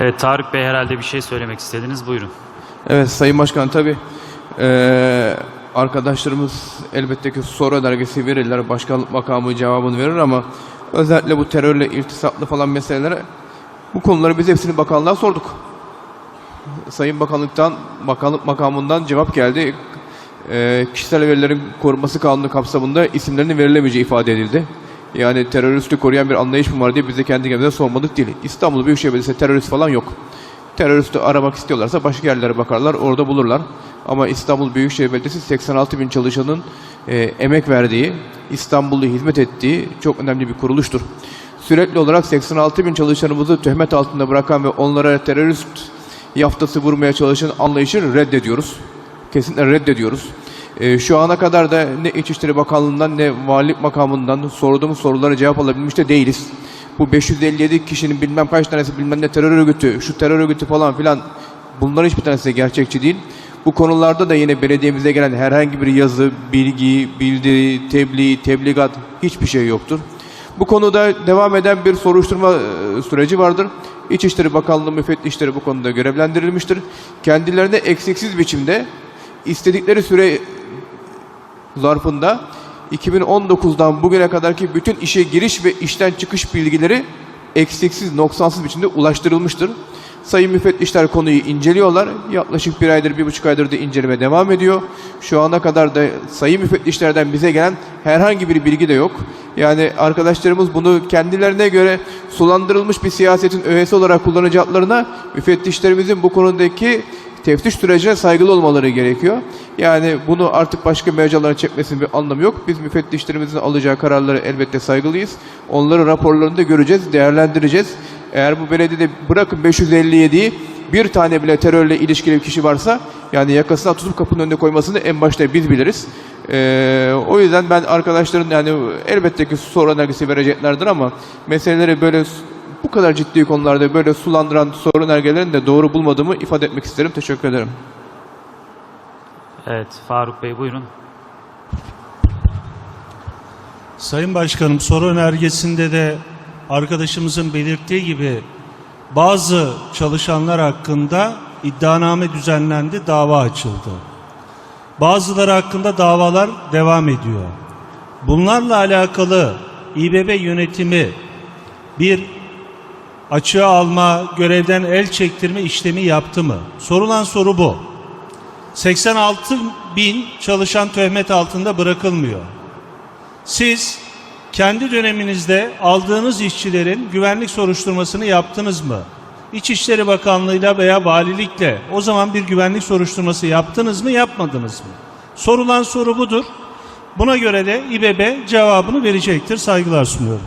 Evet Tarık Bey herhalde bir şey söylemek istediniz. Buyurun. Evet Sayın Başkan tabi arkadaşlarımız elbette ki soru önergesi verirler. Başkanlık makamı cevabını verir ama özellikle bu terörle iltisaklı falan meselelere bu konuları biz hepsini bakanlığa sorduk. Sayın Bakanlıktan, bakanlık makamından cevap geldi. Eee, kişisel verilerin korunması kanunu kapsamında isimlerinin verilemeyeceği ifade edildi. Yani teröristi koruyan bir anlayış mı var diye biz de kendi kendimize sormadık değil. İstanbul Büyükşehir Belediyesi terörist falan yok. Teröristi aramak istiyorlarsa başka yerlere bakarlar, orada bulurlar. Ama İstanbul Büyükşehir Belediyesi 86 bin çalışanın e, emek verdiği, İstanbul'da hizmet ettiği çok önemli bir kuruluştur. Sürekli olarak 86 bin çalışanımızı töhmet altında bırakan ve onlara terörist yaftası vurmaya çalışan anlayışı reddediyoruz. Kesinlikle reddediyoruz. Ee, şu ana kadar da ne İçişleri Bakanlığı'ndan ne valilik makamından sorduğumuz sorulara cevap alabilmiş de değiliz. Bu 557 kişinin bilmem kaç tanesi bilmem ne terör örgütü, şu terör örgütü falan filan bunların hiçbir tanesi de gerçekçi değil. Bu konularda da yine belediyemize gelen herhangi bir yazı, bilgi, bildiri, tebliğ, tebligat hiçbir şey yoktur. Bu konuda devam eden bir soruşturma e, süreci vardır. İçişleri Bakanlığı müfettişleri bu konuda görevlendirilmiştir. Kendilerine eksiksiz biçimde istedikleri süre zarfında 2019'dan bugüne kadarki bütün işe giriş ve işten çıkış bilgileri eksiksiz, noksansız biçimde ulaştırılmıştır. Sayın müfettişler konuyu inceliyorlar. Yaklaşık bir aydır, bir buçuk aydır da inceleme devam ediyor. Şu ana kadar da sayın müfettişlerden bize gelen herhangi bir bilgi de yok. Yani arkadaşlarımız bunu kendilerine göre sulandırılmış bir siyasetin öğesi olarak kullanacaklarına müfettişlerimizin bu konudaki teftiş sürecine saygılı olmaları gerekiyor. Yani bunu artık başka mecralara çekmesinin bir anlamı yok. Biz müfettişlerimizin alacağı kararları elbette saygılıyız. Onların raporlarını da göreceğiz, değerlendireceğiz. Eğer bu belediyede bırakın 557'yi bir tane bile terörle ilişkili bir kişi varsa yani yakasına tutup kapının önüne koymasını en başta biz biliriz. Ee, o yüzden ben arkadaşların yani elbette ki soru önergesi vereceklerdir ama meseleleri böyle bu kadar ciddi konularda böyle sulandıran soru önergelerini de doğru bulmadığımı ifade etmek isterim. Teşekkür ederim. Evet Faruk Bey buyurun. Sayın Başkanım soru önergesinde de arkadaşımızın belirttiği gibi bazı çalışanlar hakkında iddianame düzenlendi, dava açıldı. Bazıları hakkında davalar devam ediyor. Bunlarla alakalı İBB yönetimi bir açığa alma, görevden el çektirme işlemi yaptı mı? Sorulan soru bu. 86 bin çalışan töhmet altında bırakılmıyor. Siz kendi döneminizde aldığınız işçilerin güvenlik soruşturmasını yaptınız mı? İçişleri Bakanlığı'yla veya valilikle o zaman bir güvenlik soruşturması yaptınız mı, yapmadınız mı? Sorulan soru budur. Buna göre de İBB cevabını verecektir. Saygılar sunuyorum.